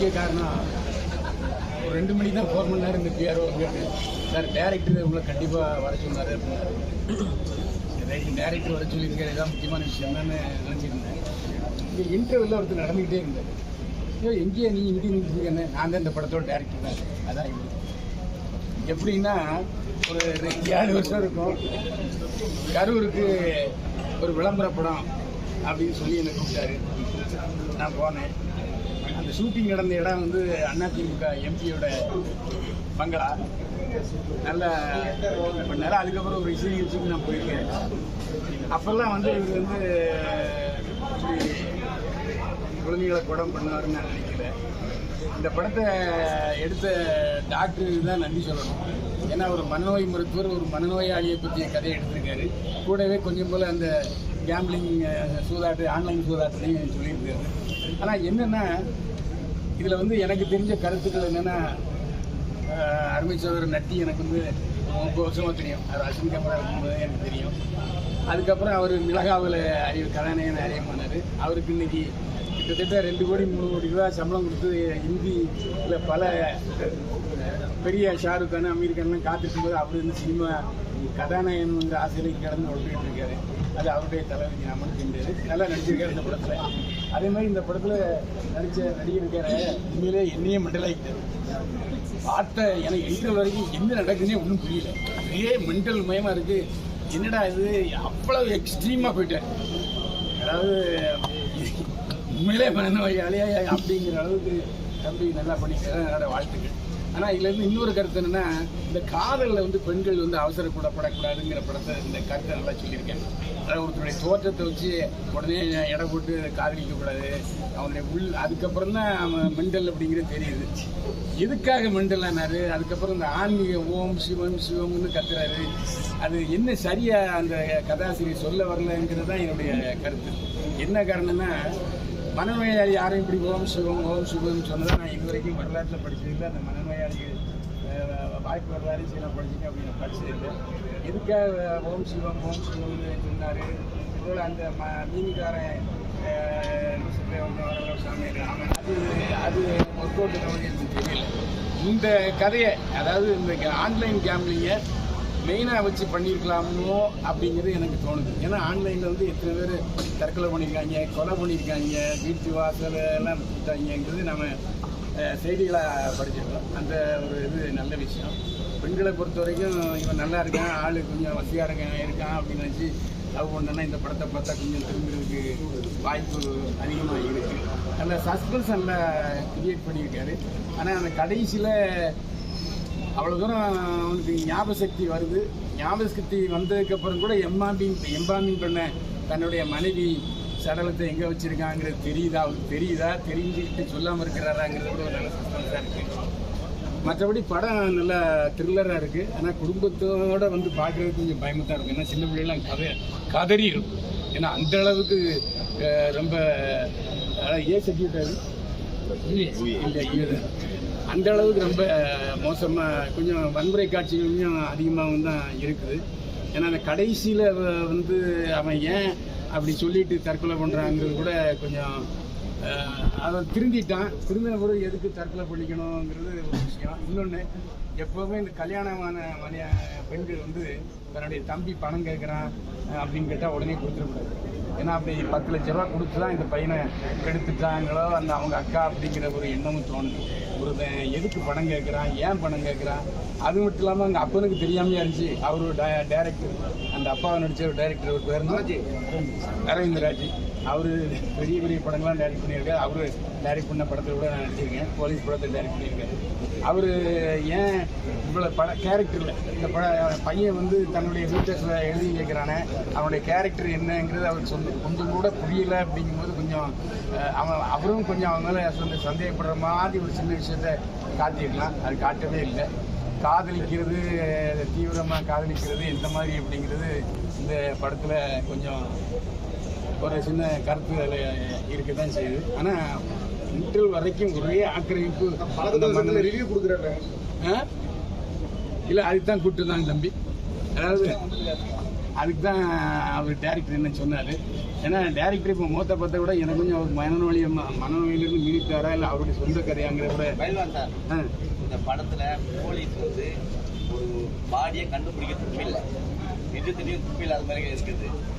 முக்கிய காரணம் ஒரு ரெண்டு மணிக்கு தான் ஃபோன் பண்ணார் இந்த பிஆர்ஓ சார் டேரக்டர் உங்களை கண்டிப்பாக வர சொன்னார் அப்படின்னாரு. டேரக்டர் வர சொல்லியிருக்காரு. இதான் முக்கியமான விஷயம் என்னன்னு நினச்சிருந்தேன். இங்கே இன்டர்வியூவில் ஒருத்தர் நடந்துக்கிட்டே இருந்தார். ஐயோ எங்கேயே நீ இங்கே நின்றுருக்கேன்னு நான் தான் இந்த படத்தோட டேரக்டர் தான். அதான் எப்படின்னா ஒரு ரெண்டு ஏழு வருஷம் இருக்கும். கரூருக்கு ஒரு விளம்பர படம் அப்படின்னு சொல்லி என்னை கூப்பிட்டாரு. நான் போனேன். ஷூட்டிங் நடந்த இடம் வந்து அதிமுக எம்பியோட பங்களா. நல்ல பண்ணார் அதுக்கப்புறம் ஒரு இசை நிகழ்ச்சிக்கு நான் போயிருக்கேன். அப்போல்லாம் வந்து இவர் வந்து குழந்தைகளை படம் பண்ணுவாருன்னு நான் நினைக்கல. இந்த படத்தை எடுத்த டாக்டருக்கு தான் நன்றி சொல்லணும். ஏன்னா ஒரு மனநோய் மருத்துவர் ஒரு மனநோயாளியை பற்றிய கதையை எடுத்திருக்காரு. கூடவே கொஞ்சம் போல் அந்த கேம்பிளிங் சூதாட்டு ஆன்லைன் சூதாட்டுலையும் சொல்லியிருக்காரு. ஆனால் என்னென்னா இதில் வந்து எனக்கு தெரிஞ்ச கருத்துக்கள் என்னென்னா அருமை சோதரர் நட்டி எனக்கு வந்து ரொம்ப வருஷமாக தெரியும். அவர் அசின் கேமரா இருக்கும்போது எனக்கு தெரியும். அதுக்கப்புறம் அவர் மிளகாவில் அறிவு கதாநாயகன் அறிய பண்ணார். அவருக்கு இன்னைக்கு கிட்டத்தட்ட ரெண்டு கோடி மூணு கோடி ரூபா சம்பளம் கொடுத்து ஹிந்தியில் பல பெரிய ஷாருக் கான் அமீர் கான்லாம் காத்திருக்கும் போது அவர் இந்த சினிமா கதாநாயகன் வந்து ஆசிரியர் கடந்து ஒழிக்கிட்டு இருக்காரு. அது அவருடைய தலைவலி ஞாபகம் செஞ்சாரு நல்லா நடிச்சிருக்காரு இந்த படத்தில். அதே மாதிரி இந்த படத்தில் நடித்த நடிகர் உண்மையிலே என்னையே மண்டலாக்கிட்டாரு. பார்த்த எனக்கு எழுதுற வரைக்கும் என்ன நடக்குதுன்னே ஒன்றும் புரியல. அதே மென்டல் மயமாக இருக்குது என்னடா இது? அவ்வளவு எக்ஸ்ட்ரீமாக போயிட்டேன். அதாவது உண்மையிலே மனநோயாளியா அப்படிங்கிற அளவுக்கு தம்பி நல்லா பண்ணிக்கிறேன் என்னோட வாழ்த்துக்கள். ஆனால் இதுலேருந்து இன்னொரு கருத்து என்னன்னா இந்த காதலில் வந்து பெண்கள் வந்து அவசரப்படப்படக்கூடாதுங்கிற படத்தை இந்த கருத்தை நல்லா சொல்லியிருக்கேன் அதாவது ஒருத்தருடைய தோற்றத்தை வச்சு உடனே எடை போட்டு காதலிக்கக்கூடாது. அவனுடைய உள் அதுக்கப்புறம் தான் அவன் மெண்டல் அப்படிங்கிறது தெரியுது. எதுக்காக மெண்டல் அதுக்கப்புறம் இந்த ஆன்மீக ஓம் சிவம் சிவம்னு கத்துறாரு. அது என்ன சரியா அந்த கதாசிரியர் சொல்ல வரலங்கிறது தான் என்னுடைய கருத்து. என்ன காரணம்னா மனநோயாளி யாரும் இப்படி ஓம் சிவம் ஓம் சுகம்னு சொன்னதை நான் இது வரைக்கும் வரலாற்றில் படிச்சதில்லை அந்த மனநோயாளிகள் வாய்ப்பு வரலாறு சில படிச்சுங்க அப்படின்னு படிச்சதில்லை. எதுக்காக ஓம் சிவம் ஓம் சிவம்னு சொன்னார்? இதோட அந்த ம மீன்காரன் சாமி அது அது ஒர்க் அவுட் எனக்கு தெரியல. இந்த கதையை அதாவது இந்த ஆன்லைன் கேம்லிங்கை மெயினாக வச்சு பண்ணியிருக்கலாமோ அப்படிங்கிறது எனக்கு தோணுது. ஏன்னா ஆன்லைனில் வந்து எத்தனை பேர் தற்கொலை பண்ணியிருக்காங்க கொலை பண்ணியிருக்காங்க வீட்டு வாசல் எல்லாம் விட்டாங்கிறது நம்ம செய்திகளாக படிச்சிருக்கோம். அந்த ஒரு இது நல்ல விஷயம். பெண்களை பொறுத்த வரைக்கும் இவன் நல்லா இருக்கான் ஆள் கொஞ்சம் வசதியாக இருக்கான் இருக்கான் அப்படின்னு நினச்சி லவ் பண்ணனா இந்த படத்தை பார்த்தா கொஞ்சம் திரும்புறதுக்கு வாய்ப்பு அதிகமாக இருக்குது நல்ல சஸ்பென்ஸ் நல்லா கிரியேட் பண்ணியிருக்காரு. ஆனால் அந்த கடைசியில் அவ்வளோ தூரம் அவனுக்கு ஞாபக சக்தி வருது. ஞாபக சக்தி வந்ததுக்கப்புறம் கூட எம்பாம்பிங் எம்பாம்பிங் பண்ண தன்னுடைய மனைவி சடலத்தை எங்கே வச்சுருக்காங்கிறது தெரியுதா? அவருக்கு தெரியுதா? தெரிஞ்சுக்கிட்டு சொல்லாமல் இருக்கிறாராங்கிறது கூட ஒரு நல்ல சஸ்பென்ஸாக இருக்குது மற்றபடி படம் நல்ல த்ரில்லராக இருக்குது ஆனால் குடும்பத்தோட வந்து பார்க்குறதுக்கு கொஞ்சம் பயமாக தான் இருக்கும். ஏன்னா சின்ன பிள்ளைலாம் கதை கதறிடும். ஏன்னா அந்த அளவுக்கு ரொம்ப ஏ சர்டிஃபிகேட் இல்லை அந்த அளவுக்கு ரொம்ப மோசமாக கொஞ்சம் வன்முறை காட்சிகள் கொஞ்சம் அதிகமாகவும் தான் இருக்குது. ஏன்னா அந்த கடைசியில் வந்து அவன் ஏன் அப்படி சொல்லிட்டு தற்கொலை பண்ணுறாங்கிறது கூட கொஞ்சம் அவன் திருந்திட்டான். திருந்தின பிறகு எதுக்கு தற்கொலை பண்ணிக்கணுங்கிறது ஒரு விஷயம். இன்னொன்று எப்போவுமே இந்த கல்யாணமான மனித பெண்கள் வந்து தன்னுடைய தம்பி பணம் கேட்குறான் அப்படின்னு கேட்டால் உடனே கொடுத்துடக்கூடாது. ஏன்னா அப்படி பத்து லட்ச ரூபா கொடுத்து தான் இந்த பையனை கெடுத்துட்டாங்களோ அந்த அவங்க அக்கா அப்படிங்கிற ஒரு எண்ணமும் தோணுது. ஒரு எதுக்கு பணம் கேட்குறான்? ஏன் பணம் கேட்குறான்? அது மட்டும் இல்லாமல் அவங்க அப்பனுக்கு தெரியாமையா இருந்துச்சு. அவர் டேரக்டர் அந்த அப்பாவை நடிச்ச ஒரு டேரக்டர் ஒரு பேர் அரவிந்த் ராஜ். அவர் பெரிய பெரிய படங்கள்லாம் டைரக்ட் பண்ணியிருக்காரு. அவர் டைரக்ட் பண்ண படத்தில் கூட நான் நடிச்சிருக்கேன். போலீஸ் படத்தை டைரக்ட் பண்ணியிருக்காரு. அவர் ஏன் இவ்வளோ பட கேரக்டரில் இந்த பட பையன் வந்து தன்னுடைய வீட்டை எழுதி கேட்குறானே அவனுடைய கேரக்டர் என்னங்கிறது அவருக்கு சொந்த கொஞ்சம் கூட புரியல அப்படிங்கும்போது கொஞ்சம் அவன் அவரும் கொஞ்சம் அவங்க மேலே சொந்த சந்தேகப்படுற மாதிரி ஒரு சின்ன விஷயத்த காட்டியிருக்கலாம். அது காட்டவே இல்லை. காதலிக்கிறது தீவிரமாக காதலிக்கிறது எந்த மாதிரி அப்படிங்கிறது இந்த படத்தில் கொஞ்சம் ஒரு சின்ன கருத்து அதில் இருக்க தான் செய்யுது. ஆனால் இன்டர்வல் வரைக்கும் ஒரே ஆக்கிரமிப்பு ரிவ்யூ கொடுக்குறாரு இல்லை அதுக்கு தான் கூப்பிட்டு தம்பி. அதாவது அதுக்கு தான் அவர் டேரக்டர் என்ன சொன்னார். ஏன்னா டேரக்டர் இப்போ மூத்த பார்த்த விட எனக்கு கொஞ்சம் அவர் மனநோய் மனநோயிலிருந்து மீட்டாரா இல்லை அவருடைய சொந்த கதையாங்கிற கூட. இந்த படத்துல போலீஸ் வந்து ஒரு பாடியை கண்டுபிடிக்க துப்பில்லை. நிஜத்திலையும் துப்பில்லாத மாதிரி இருக்குது.